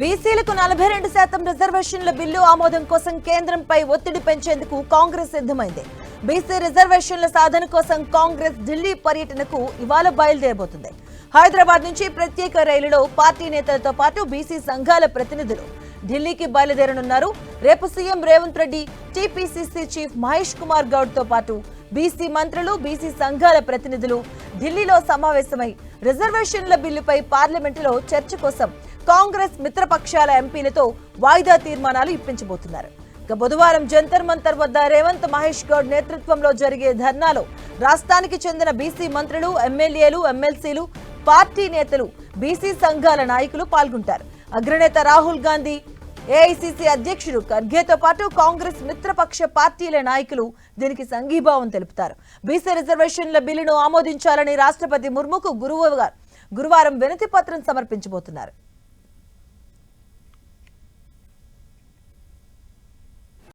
బీసీలకు నలభై రెండు శాతం రిజర్వేషన్ల బిల్లు ఆమోదం కోసం కేంద్రంపై ఒత్తిడి పెంచేందుకు కాంగ్రెస్ సిద్ధమైంది. బీసీ రిజర్వేషన్ల సాధన కోసం కాంగ్రెస్ ఢిల్లీ పర్యటనకు ఇవాళ బయలుదేరబోతుంది. హైదరాబాద్ నుంచి ప్రత్యేక రైలులో పార్టీ నేతలతో పాటు బీసీ సంఘాల ప్రతినిధులు ఢిల్లీకి బయలుదేరనున్నారు. రేపు CM Revanth Reddy TPCC chief Mahesh Kumar గౌడ్తో పాటు బీసీ మంత్రులు బీసీ సంఘాల ప్రతినిధులు ఢిల్లీలో సమావేశమై రిజర్వేషన్ల బిల్లుపై పార్లమెంటులో చర్చ కోసం కాంగ్రెస్ మిత్రపక్షాల ఎంపీలతో వాయిదా తీర్మానాలు ఇప్పించబోతున్నారు. ఇక బుధవారం జంతర్ మంతర్ వద్ద రేవంత్ మహేష్ గౌడ్ నేతృత్వంలో జరిగే ధర్నాలో రాష్ట్రానికి చెందిన బీసీ మంత్రులు ఎమ్మెల్యేలు ఎమ్మెల్సీలు పార్టీ నేతలు బీసీ సంఘాల నాయకులు పాల్గొంటారు. అగ్రనేత రాహుల్ గాంధీ ఏఐసిసి అధ్యక్షుడు ఖర్గేతో పాటు కాంగ్రెస్ మిత్రపక్ష పార్టీల నాయకులు దీనికి సంఘీభావం తెలుపుతారు. బీసీ రిజర్వేషన్ల బిల్లును ఆమోదించాలని రాష్ట్రపతి ముర్ముకు గురువు గురువారం వినతి పత్రం సమర్పించబోతున్నారు.